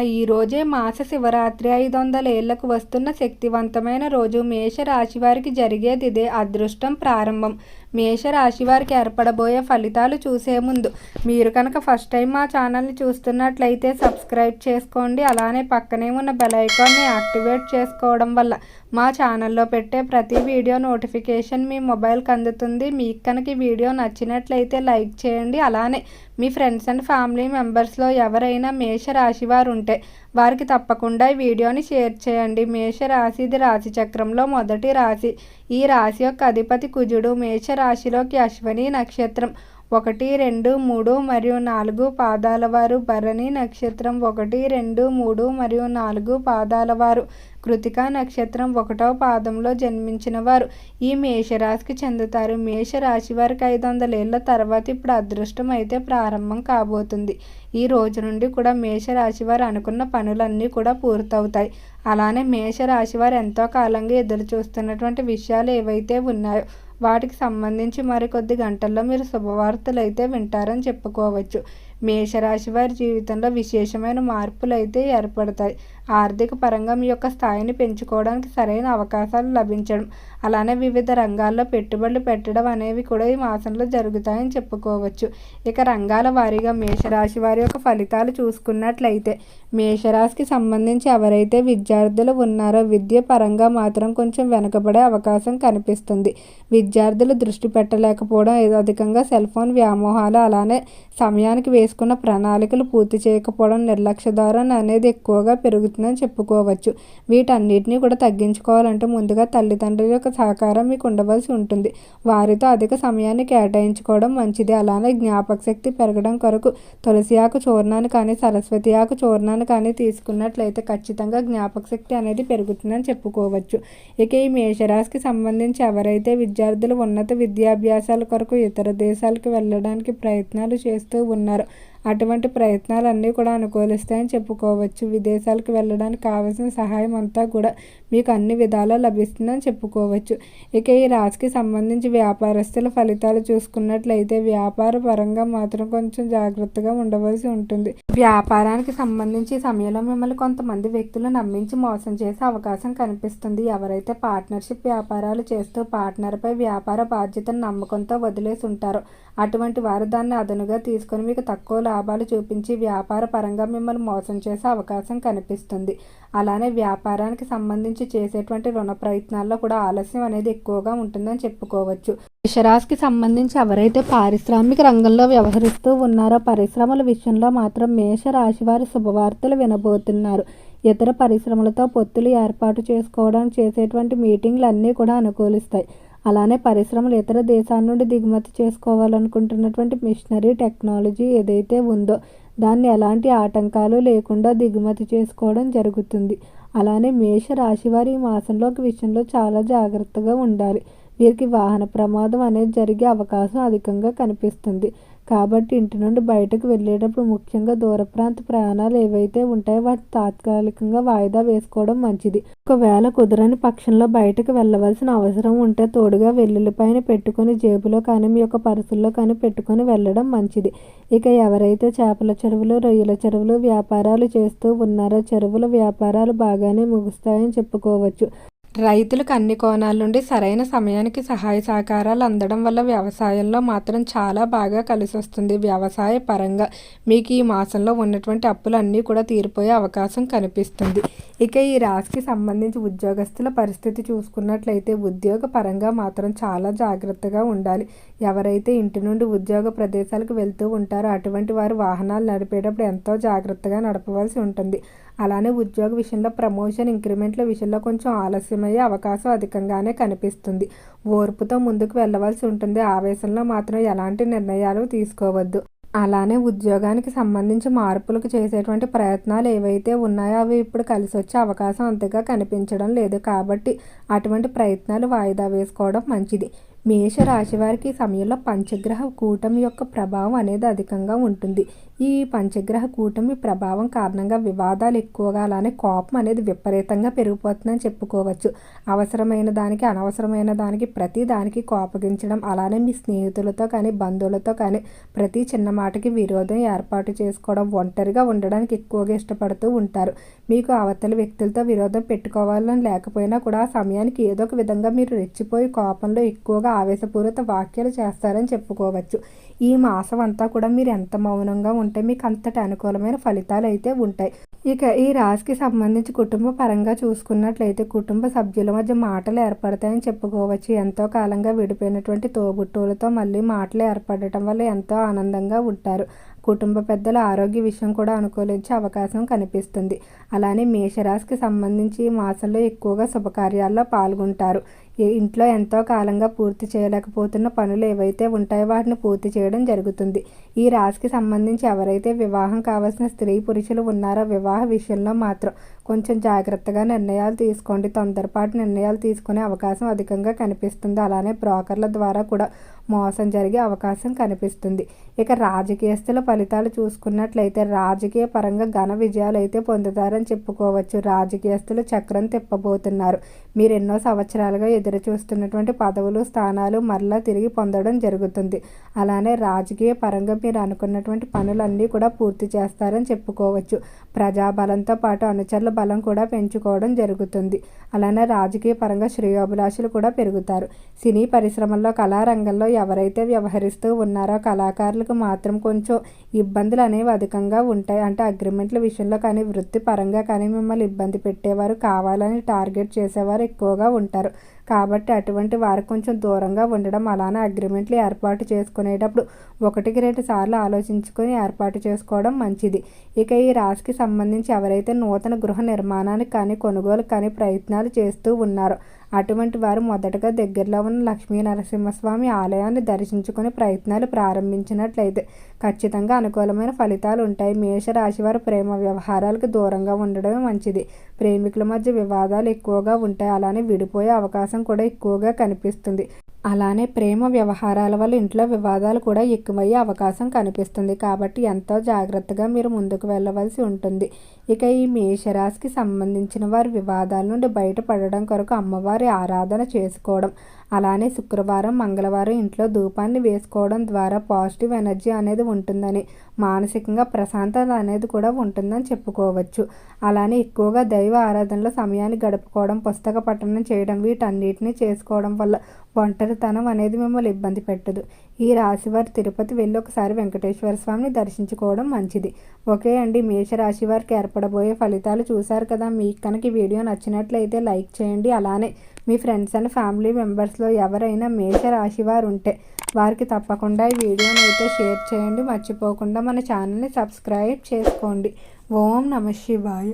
ఈ రోజే మాస శివరాత్రి ఐదు వందల ఏళ్ళకు వస్తున్న శక్తివంతమైన రోజు మేషరాశి వారికి జరిగేది ఇదే అదృష్టం ప్రారంభం. మేషరాశి వారికి ఏర్పడబోయే ఫలితాలు చూసే ముందు మీరు కనుక ఫస్ట్ టైం మా ఛానల్ని చూస్తున్నట్లయితే సబ్స్క్రైబ్ చేసుకోండి. అలానే పక్కనే ఉన్న బెల్ ఐకాన్ని యాక్టివేట్ చేసుకోవడం వల్ల మా ఛానల్లో పెట్టే ప్రతి వీడియో నోటిఫికేషన్ మీ మొబైల్కి అందుతుంది. మీకు కనుక ఈ వీడియో నచ్చినట్లయితే లైక్ చేయండి. అలానే మీ ఫ్రెండ్స్ అండ్ ఫ్యామిలీ మెంబర్స్లో ఎవరైనా మేషరాశి వారు ఉంటే వారికి తప్పకుండా ఈ వీడియోని షేర్ చేయండి. మేషరాశి ఇది రాశి చక్రంలో మొదటి రాశి. ఈ రాశి యొక్క అధిపతి కుజుడు మేషరాశిలోకి అశ్వని నక్షత్రం. ఒకటి రెండు మూడు మరియు నాలుగు పాదాల వారు భరణి నక్షత్రం ఒకటి రెండు మూడు మరియు నాలుగు పాదాల వారు కృతిక నక్షత్రం ఒకటో పాదంలో జన్మించిన వారు. ఈ మేషరాశికి చెందుతారు. మేషరాశి వారికి ఐదు వందల ఏళ్ళ తర్వాత ఇప్పుడు అదృష్టం అయితే ప్రారంభం కాబోతుంది. ఈ రోజు నుండి కూడా మేషరాశి వారు అనుకున్న పనులన్నీ కూడా పూర్తవుతాయి. అలానే మేషరాశి వారు ఎంతో కాలంగా ఎదురు చూస్తున్నటువంటి విషయాలు ఏవైతే ఉన్నాయో వాటికి సంబంధించి మరికొద్ది గంటల్లో మీరు శుభవార్తలు అయితే వింటారని చెప్పుకోవచ్చు. మేషరాశి వారి జీవితంలో విశేషమైన మార్పులు అయితే ఏర్పడతాయి. ఆర్థిక పరంగా మీ యొక్క స్థాయిని పెంచుకోవడానికి సరైన అవకాశాలు లభించడం అలానే వివిధ రంగాల్లో పెట్టుబడులు పెట్టడం అనేవి కూడా ఈ మాసంలో జరుగుతాయని చెప్పుకోవచ్చు. ఇక రంగాల వారీగా మేషరాశి వారి యొక్క ఫలితాలు చూసుకున్నట్లయితే మేషరాశికి సంబంధించి ఎవరైతే విద్యార్థులు ఉన్నారో విద్య పరంగా మాత్రం కొంచెం వెనుకబడే అవకాశం కనిపిస్తుంది. విద్యార్థులు దృష్టి పెట్టలేకపోవడం అధికంగా సెల్ ఫోన్ వ్యామోహాలు అలానే సమయానికి తీసుకున్న ప్రణాళికలు పూర్తి చేయకపోవడం నిర్లక్ష్య ధోరణి అనేది ఎక్కువగా పెరుగుతుందని చెప్పుకోవచ్చు. వీటన్నిటిని కూడా తగ్గించుకోవాలంటే ముందుగా తల్లిదండ్రుల యొక్క సహకారం మీకు ఉండవలసి ఉంటుంది. వారితో అధిక సమయాన్ని కేటాయించుకోవడం మంచిది. అలానే జ్ఞాపక శక్తి పెరగడం కొరకు తులసి ఆకు చూర్ణాన్ని కానీ సరస్వతి ఆకు చూర్ణాన్ని కానీ తీసుకున్నట్లయితే ఖచ్చితంగా జ్ఞాపక శక్తి అనేది పెరుగుతుందని చెప్పుకోవచ్చు. ఇక ఈ మేషరాశికి సంబంధించి ఎవరైతే విద్యార్థులు ఉన్నత విద్యాభ్యాసాల కొరకు ఇతర దేశాలకు వెళ్ళడానికి ప్రయత్నాలు చేస్తూ ఉన్నారో అటువంటి ప్రయత్నాలన్నీ కూడా అనుకూలిస్తాయని చెప్పుకోవచ్చు. విదేశాలకు వెళ్ళడానికి కావాల్సిన సహాయం అంతా కూడా మీకు అన్ని విధాలా లభిస్తుందని చెప్పుకోవచ్చు. ఇక ఈ రాశికి సంబంధించి వ్యాపారస్తుల ఫలితాలు చూసుకున్నట్లయితే వ్యాపార పరంగా మాత్రం కొంచెం జాగ్రత్తగా ఉండవలసి ఉంటుంది. వ్యాపారానికి సంబంధించి సమయంలో మిమ్మల్ని కొంతమంది వ్యక్తులు నమ్మించి మోసం చేసే అవకాశం కనిపిస్తుంది. ఎవరైతే పార్ట్నర్షిప్ వ్యాపారాలు చేస్తూ పార్ట్నర్పై వ్యాపార బాధ్యతను నమ్మకంతో వదిలేసి ఉంటారో అటువంటి వారు దాన్ని అదనుగా తీసుకొని మీకు తక్కువ లాభాలు చూపించి వ్యాపార పరంగా మిమ్మల్ని మోసం చేసే అవకాశం కనిపిస్తుంది. అలానే వ్యాపారానికి సంబంధించి చేసేటువంటి రుణ ప్రయత్నాల్లో కూడా ఆలస్యం అనేది ఎక్కువగా ఉంటుందని చెప్పుకోవచ్చు. మేషరాశికి సంబంధించి ఎవరైతే పారిశ్రామిక రంగంలో వ్యవహరిస్తూ ఉన్నారో పరిశ్రమల విషయంలో మాత్రం మేష రాశి వారి శుభవార్తలు వినబోతున్నారు. ఇతర పరిశ్రమలతో పొత్తులు ఏర్పాటు చేసుకోవడానికి చేసేటువంటి మీటింగ్లు అన్నీ కూడా అనుకూలిస్తాయి. అలానే పరిశ్రమలు ఇతర దేశాల నుండి దిగుమతి చేసుకోవాలనుకుంటున్నటువంటి మిషనరీ టెక్నాలజీ ఏదైతే ఉందో దాన్ని ఎలాంటి ఆటంకాలు లేకుండా దిగుమతి చేసుకోవడం జరుగుతుంది. అలానే మేష రాశి వారి మాసంలో విషయంలో చాలా జాగ్రత్తగా ఉండాలి. వీరికి వాహన ప్రమాదం అనేది జరిగే అవకాశం అధికంగా కనిపిస్తుంది. కాబట్టి ఇంటి నుండి బయటకు వెళ్ళేటప్పుడు ముఖ్యంగా దూర ప్రాంత ప్రయాణాలు ఏవైతే ఉంటాయో వాటి తాత్కాలికంగా వాయిదా వేసుకోవడం మంచిది. ఒకవేళ కుదరని పక్షంలో బయటకు వెళ్ళవలసిన అవసరం ఉంటే తోడుగా వెల్లుల్లిపైన పెట్టుకొని జేబులో కానీ మీ యొక్క పర్సుల్లో కానీ పెట్టుకొని వెళ్ళడం మంచిది. ఇక ఎవరైతే చేపల చెరువులు రొయ్యల చెరువులు వ్యాపారాలు చేస్తూ ఉన్నారో చెరువుల వ్యాపారాలు బాగానే ముగుస్తాయని చెప్పుకోవచ్చు. రైతులకు అన్ని కోణాల నుండి సరైన సమయానికి సహాయ సహకారాలు అందడం వల్ల వ్యవసాయంలో మాత్రం చాలా బాగా కలిసి వస్తుంది. వ్యవసాయ పరంగా మీకు ఈ మాసంలో ఉన్నటువంటి అప్పులు అన్నీ కూడా తీరిపోయే అవకాశం కనిపిస్తుంది. ఇక ఈ రాశికి సంబంధించి ఉద్యోగస్తుల పరిస్థితి చూసుకున్నట్లయితే ఉద్యోగ పరంగా మాత్రం చాలా జాగ్రత్తగా ఉండాలి. ఎవరైతే ఇంటి నుండి ఉద్యోగ ప్రదేశాలకు వెళ్తూ ఉంటారో అటువంటి వారు వాహనాలు నడిపేటప్పుడు ఎంతో జాగ్రత్తగా నడపవలసి ఉంటుంది. అలానే ఉద్యోగ విషయంలో ప్రమోషన్ ఇంక్రిమెంట్ల విషయంలో కొంచెం ఆలస్యమయ్యే అవకాశం అధికంగానే కనిపిస్తుంది. ఓర్పుతో ముందుకు వెళ్ళవలసి ఉంటుంది. ఆవేశంలో మాత్రం ఎలాంటి నిర్ణయాలు తీసుకోవద్దు. అలానే ఉద్యోగానికి సంబంధించి మార్పులకు చేసేటువంటి ప్రయత్నాలు ఏవైతే ఉన్నాయో అవి ఇప్పుడు కలిసి వచ్చే అవకాశం అంతగా కనిపించడం లేదు. కాబట్టి అటువంటి ప్రయత్నాలు వాయిదా వేసుకోవడం మంచిది. మేషరాశి వారికి సమయంలో పంచగ్రహ కూటమి యొక్క ప్రభావం అనేది అధికంగా ఉంటుంది. ఈ పంచగ్రహ కూటమి ప్రభావం కారణంగా వివాదాలు ఎక్కువగా అలానే కోపం అనేది విపరీతంగా పెరిగిపోతుందని చెప్పుకోవచ్చు. అవసరమైన దానికి అనవసరమైన దానికి ప్రతి దానికి కోపగించడం అలానే మీ స్నేహితులతో కానీ బంధువులతో కానీ ప్రతి చిన్న మాటకి విరోధం ఏర్పాటు చేసుకోవడం ఒంటరిగా ఉండడానికి ఎక్కువగా ఇష్టపడుతూ ఉంటారు. మీకు అవతల వ్యక్తులతో విరోధం పెట్టుకోవాలని లేకపోయినా కూడా ఆ సమయానికి ఏదో ఒక విధంగా మీరు రెచ్చిపోయి కోపంలో ఎక్కువగా ఆవేశపూరిత వాక్యాలు చేస్తారని చెప్పుకోవచ్చు. ఈ మాసం అంతా కూడా మీరు ఎంత మౌనంగా ఉంటే మీకు అంతటి అనుకూలమైన ఫలితాలు అయితే ఉంటాయి. ఇక ఈ రాశికి సంబంధించి కుటుంబ పరంగా చూసుకున్నట్లయితే కుటుంబ సభ్యుల మధ్య మాటలు ఏర్పడతాయని చెప్పుకోవచ్చు. ఎంతో కాలంగా విడిపోయినటువంటి తోబుట్టువులతో మళ్ళీ మాటలు ఏర్పడటం వల్ల ఎంతో ఆనందంగా ఉంటారు. కుటుంబ పెద్దల ఆరోగ్య విషయం కూడా అనుకూలించే అవకాశం కనిపిస్తుంది. అలానే మేషరాశికి సంబంధించి ఈ మాసంలో ఎక్కువగా శుభకార్యాల్లో పాల్గొంటారు. ఇంట్లో ఎంతో కాలంగా పూర్తి చేయలేకపోతున్న పనులు ఏవైతే ఉంటాయో వాటిని పూర్తి చేయడం జరుగుతుంది. ఈ రాశికి సంబంధించి ఎవరైతే వివాహం కావాల్సిన స్త్రీ పురుషులు ఉన్నారో వివాహ విషయంలో మాత్రం కొంచెం జాగ్రత్తగా నిర్ణయాలు తీసుకోండి. తొందరపాటు నిర్ణయాలు తీసుకునే అవకాశం అధికంగా కనిపిస్తుంది. అలానే బ్రోకర్ల ద్వారా కూడా మోసం జరిగే అవకాశం కనిపిస్తుంది. ఇక రాజకీయస్తుల ఫలితాలు చూసుకున్నట్లయితే రాజకీయ పరంగా ఘన విజయాలు అయితే పొందుతారని చెప్పుకోవచ్చు. రాజకీయస్తులు చక్రం తిప్పబోతున్నారు. మీరు ఎన్నో సంవత్సరాలుగా ఎదురు చూస్తున్నటువంటి పదవులు స్థానాలు మరలా తిరిగి పొందడం జరుగుతుంది. అలానే రాజకీయ పరంగా మీరు అనుకున్నటువంటి పనులన్నీ కూడా పూర్తి చేస్తారని చెప్పుకోవచ్చు. ప్రజాబలంతో పాటు అనుచరుల బలం కూడా పెంచుకోవడం జరుగుతుంది. అలానే రాజకీయ పరంగా శ్రేయోభిలాషులు కూడా పెరుగుతారు. సినీ పరిశ్రమల్లో కళారంగంలో ఎవరైతే వ్యవహరిస్తూ ఉన్నారో కళాకారులకు మాత్రం కొంచెం ఇబ్బందులు అనేవి అధికంగా ఉంటాయి. అంటే అగ్రిమెంట్ల విషయంలో కానీ వృత్తి పరంగా కానీ మిమ్మల్ని ఇబ్బంది పెట్టేవారు కావాలని టార్గెట్ చేసేవారు ఎక్కువగా ఉంటారు. కాబట్టి అటువంటి వారికి కొంచెం దూరంగా ఉండడం అలానే అగ్రిమెంట్లు ఏర్పాటు చేసుకునేటప్పుడు ఒకటికి రెండు సార్లు ఆలోచించుకొని ఏర్పాటు చేసుకోవడం మంచిది. ఇక ఈ రాశికి సంబంధించి ఎవరైతే నూతన గృహ నిర్మాణానికి కానీ కొనుగోలు కానీ ప్రయత్నాలు చేస్తూ ఉన్నారో అటువంటి వారు మొదటగా దగ్గరలో ఉన్న లక్ష్మీ నరసింహస్వామి ఆలయాన్ని దర్శించుకుని ప్రయత్నాలు ప్రారంభించినట్లయితే ఖచ్చితంగా అనుకూలమైన ఫలితాలు ఉంటాయి. మేషరాశి వారు ప్రేమ వ్యవహారాలకు దూరంగా ఉండడమే మంచిది. ప్రేమికుల మధ్య వివాదాలు ఎక్కువగా ఉంటాయి. అలానే విడిపోయే అవకాశం కూడా ఎక్కువగా కనిపిస్తుంది. అలానే ప్రేమ వ్యవహారాల వల్ల ఇంట్లో వివాదాలు కూడా ఎక్కువయ్యే అవకాశం కనిపిస్తుంది. కాబట్టి ఎంతో జాగ్రత్తగా మీరు ముందుకు వెళ్ళవలసి ఉంటుంది. ఇక ఈ మేషరాశికి సంబంధించిన వారి వివాదాల నుండి బయటపడడం కొరకు అమ్మవారి ఆరాధన చేసుకోవడం. అలానే శుక్రవారం మంగళవారం ఇంట్లో ధూపాన్ని వేసుకోవడం ద్వారా పాజిటివ్ ఎనర్జీ అనేది ఉంటుందని మానసికంగా ప్రశాంతత అనేది కూడా ఉంటుందని చెప్పుకోవచ్చు. అలానే ఎక్కువగా దైవ ఆరాధనలో సమయాన్ని గడుపుకోవడం పుస్తక పఠనం చేయడం వీటన్నిటిని చేసుకోవడం వల్ల ఒంటరితనం అనేది మిమ్మల్ని ఇబ్బంది పెట్టదు. ఈ రాశివారు తిరుపతి వెళ్ళి ఒకసారి వెంకటేశ్వర స్వామిని దర్శించుకోవడం మంచిది. ఓకే అండి మేషరాశి వారికి ఏర్పడబోయే ఫలితాలు చూశారు కదా. మీకు కనుక ఈ వీడియో నచ్చినట్లయితే లైక్ చేయండి. అలానే మీ ఫ్రెండ్స్ అండ్ ఫ్యామిలీ మెంబర్స్లో ఎవరైనా మేషరాశి వారు ఉంటే వారికి తప్పకుండా ఈ వీడియోని అయితే షేర్ చేయండి. మర్చిపోకుండా మన ఛానల్ని సబ్స్క్రైబ్ చేసుకోండి. ఓం నమ శివాయ.